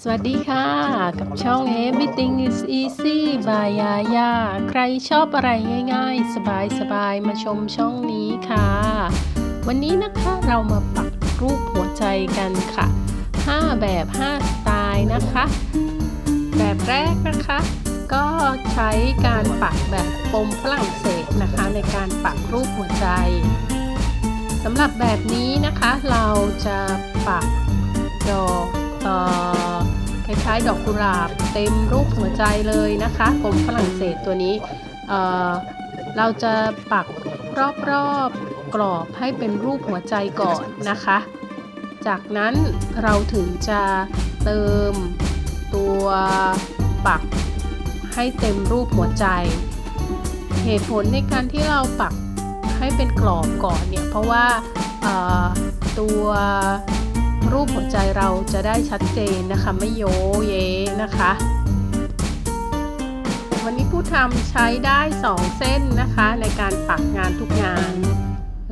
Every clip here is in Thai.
สวัสดีค่ะ กับช่อง Everything is easy by Yaya ใครชอบอะไรง่ายๆ สบายๆ มาชมช่องนี้ค่ะ วันนี้นะคะเรามาปักรูปหัวใจกันค่ะ 5 แบบ 5 สไตล์นะคะ แบบแรกนะคะ ก็ใช้การปักแบบปมฝรั่งเศสนะคะ ในการปักรูปหัวใจสำหรับแบบนี้นะคะเราจะปักดอก คล้ายๆ ดอกกุหลาบเต็มรูปหัวใจเลยนะคะกลมฝรั่งเศสตัวนี้เเราจะปักรอบๆกรอบให้เป็นรูปหัวใจก่อนนะคะ จากนั้นเราถึงจะเติมตัวปักให้เต็มรูปหัวใจ เหตุผลในการที่เราปักให้เป็นกรอบก่อนเนี่ยเพราะว่าตัว รูปหัวใจเราจะได้ชัดเจนนะคะ ไม่โยเยนะคะ วันนี้ผู้ทำใช้ได้ 2 เส้นนะคะ ในการปักงานทุกงาน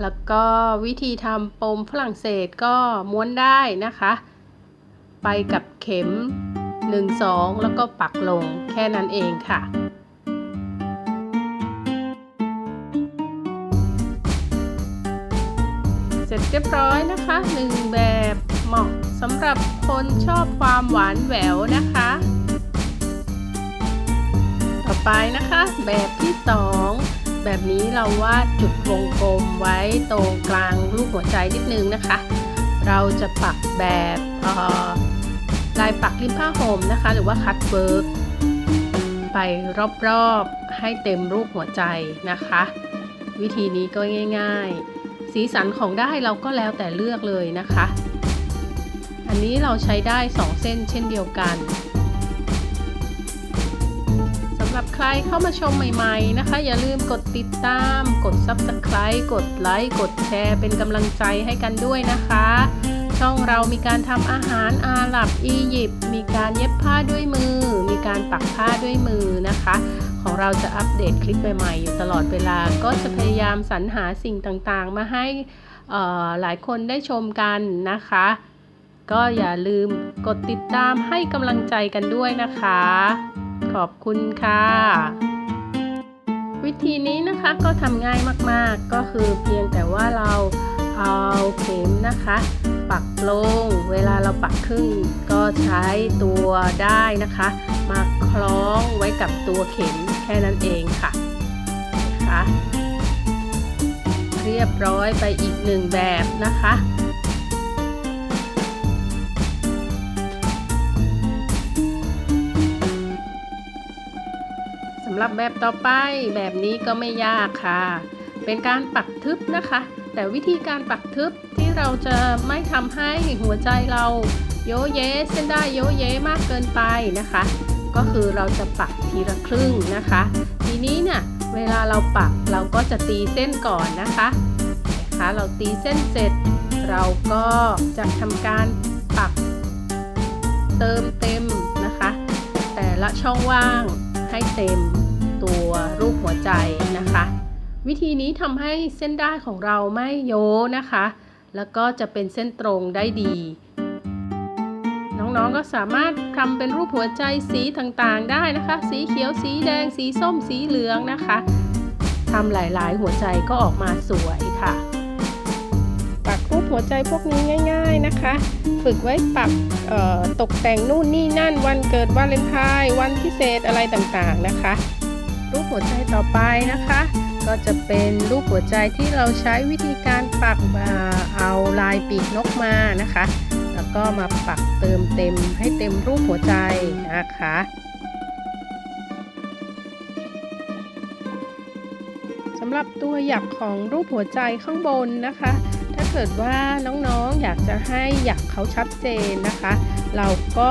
แล้วก็วิธีทำปมฝรั่งเศสก็ม้วนได้นะคะ ไปกับเข็ม 1 2 แล้วก็ปักลงแค่นั้นเองค่ะเสร็จเรียบร้อยนะคะหนึ่งแบบ เหมาะสำหรับคนชอบความหวานแหววนะคะ ต่อไปนะคะ แบบที่สองแบบนี้เราวาดจุดวงกลมไว้ตรงกลางรูปหัวใจนิดนึงนะคะ เราจะปักแบบลายปักริมผ้าห่มนะคะ หรือว่าคัตเวิร์กไปรอบๆให้เต็มรูปหัวใจนะคะ วิธีนี้ก็ง่าย ๆ สีสันของได้เราก็แล้วแต่เลือกเลยนะคะ อันนี้เราใช้ได้ 2 เส้นเช่นเดียวกันสำหรับใครเข้ามาชมใหม่ๆนะคะ อย่าลืมกดติดตาม กด Subscribe กดไลค์กดแชร์ เป็นกำลังใจให้กันด้วยนะคะ ช่องเรามีการทำอาหารอาหรับอียิปต์มีการเย็บผ้าด้วยมือ มีการปักผ้าด้วยมือนะคะ ของเราจะอัปเดตคลิปใหม่ๆ อยู่ตลอดเวลาก็จะพยายามสรรหาสิ่งต่างๆ มาให้หลายคนได้ชมกันนะคะ ก็อย่าลืมกดติดตามให้กำลังใจกันด้วยนะคะ ขอบคุณค่ะ วิธีนี้นะคะก็ทำง่ายมากๆ ก็คือเพียงแต่ว่าเราเอาเข็มนะคะ ปักลง เวลาเราปักครึ่งก็ใช้ตัวได้นะคะ มาคล้องไว้กับตัวเข็มแค่นั้นเองค่ะนะคะเรียบร้อยไปอีกหนึ่งแบบนะคะ หรับแบบต่อไปแบบนี้ก็ไม่ยากค่ะ เป็นการปักทึบนะคะ แต่วิธีการปักทึบที่เราจะไม่ทำให้หัวใจเราโยเยเส้นได้โยเยมากเกินไปนะคะ ก็คือเราจะปักทีละครึ่งนะคะ ทีนี้เนี่ยเวลาเราปักเราก็จะตีเส้นก่อนนะคะนะคะ เราตีเส้นเสร็จ เราก็จะทำการปักเติมเต็มนะคะ แต่ละช่องว่างให้เต็ม ตัวรูปหัวใจนะคะ วิธีนี้ทำให้เส้นได้ของเราไม่โยนะคะ แล้วก็จะเป็นเส้นตรงได้ดี น้องๆก็สามารถทำเป็นรูปหัวใจสีต่างๆได้นะคะ สีเขียวสีแดง สีส้มสีเหลืองนะคะทำหลายๆ หัวใจก็ออกมาสวยค่ะปักรูปหัวใจพวกนี้ง่าย ๆนะคะ ฝึกไว้ปักตกแต่งนู่นนี่นั่น วันเกิดวาเลนไทน์วันพิเศษอะไรต่างๆนะคะ รูปหัวใจต่อไปนะคะ ก็จะเป็นรูปหัวใจที่เราใช้วิธีการปักเอาลายปีกนกมานะคะ แล้วก็มาปักเติมเต็มให้เต็มรูปหัวใจนะคะสำหรับตัวหยักของรูปหัวใจข้างบนนะคะ ถ้าเกิดว่าน้องๆอยากจะให้หยักเขาชัดเจนนะคะ เราก็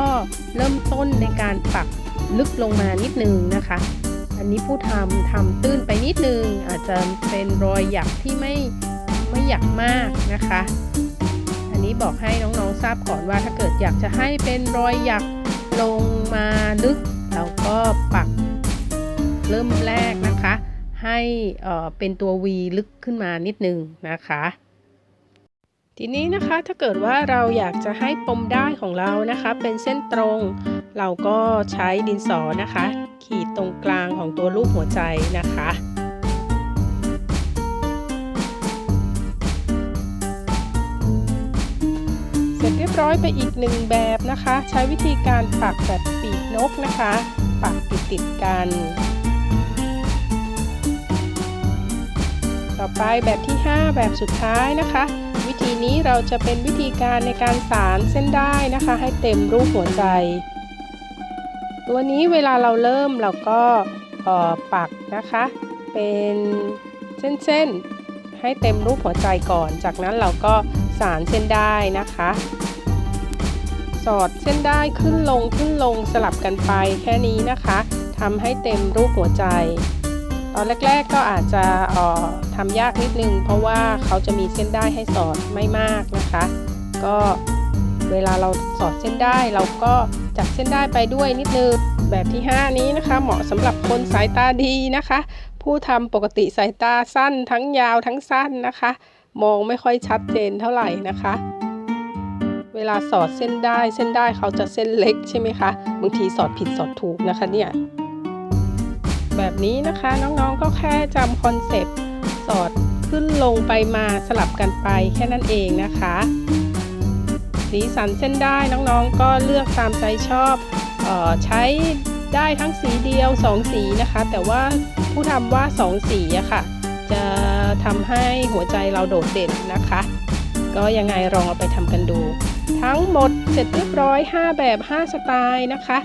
เริ่มต้นในการปักลึกลงมานิดนึงนะคะ อันนี้ผู้ทำทำตื้นไปนิดนึง อาจจะเป็นรอยหยักที่ไม่ไม่หยักมากนะคะ อันนี้บอกให้น้องๆทราบก่อนว่าถ้าเกิดอยากจะให้เป็นรอยหยักลงมาลึกเราก็ปักเริ่มแรกนะคะ ให้เป็นตัว V ลึกขึ้นมานิดนึงนะคะทีนี้นะคะถ้าเกิดว่าเราอยากจะให้ปมได้ของเรานะคะ เป็นเส้นตรง เราก็ใช้ดินสอนะคะ ขีดตรงกลางของตัวรูปหัวใจนะคะ เสร็จเรียบร้อยไปอีกหนึ่งแบบนะคะ ใช้วิธีการปักแบบปีกนกนะคะ ปักติดติดกัน ต่อไปแบบที่ 5 แบบสุดท้ายนะคะวิธีนี้เราจะเป็นวิธีการในการสารเส้นได้นะคะ ให้เต็มรูปหัวใจ ตัวนี้เวลาเราเริ่มเราก็อ่อปักนะคะ เป็นเส้นๆ ให้เต็มรูปหัวใจก่อน จากนั้นเราก็สารเส้นได้นะคะ สอดเส้นได้ขึ้นลงขึ้นลงสลับกันไปแค่นี้นะคะทำให้เต็มรูปหัวใจ ตอนแรกๆก็อาจจะอ่อทำยากนิดนึง เพราะว่าเขาจะมีเส้นได้ให้สอดไม่มากนะคะ ก็เวลาเราสอดเส้นได้เราก็ จับเส้นได้ไปด้วยนิดนึง แบบที่ 5 นี้นะคะ เหมาะสำหรับคนสายตาดีนะคะ ผู้ทำปกติสายตาสั้นทั้งยาวทั้งสั้นนะคะ มองไม่ค่อยชัดเจนเท่าไหร่นะคะ เวลาสอดเส้นได้เส้นได้เขาจะเส้นเล็กใช่ไหมคะบางทีสอดผิดสอดถูกนะคะเนี่ยแบบนี้นะคะน้องๆก็แค่จำคอนเซปต์สอดขึ้นลงไปมาสลับกันไปแค่นั้นเองนะคะ สีสันเส้นได้น้องๆ ก็เลือกตามใจชอบเออใช้ได้ทั้งสีเดียว 2 สีนะคะ แต่ว่าผู้ทำว่า 2 สีอะค่ะ จะทำให้หัวใจเราโดดเด่นนะคะ ก็ยังไงลองเอาไปทำกันดู ทั้งหมดเสร็จเรียบร้อย 5 แบบ 5 สไตล์นะคะ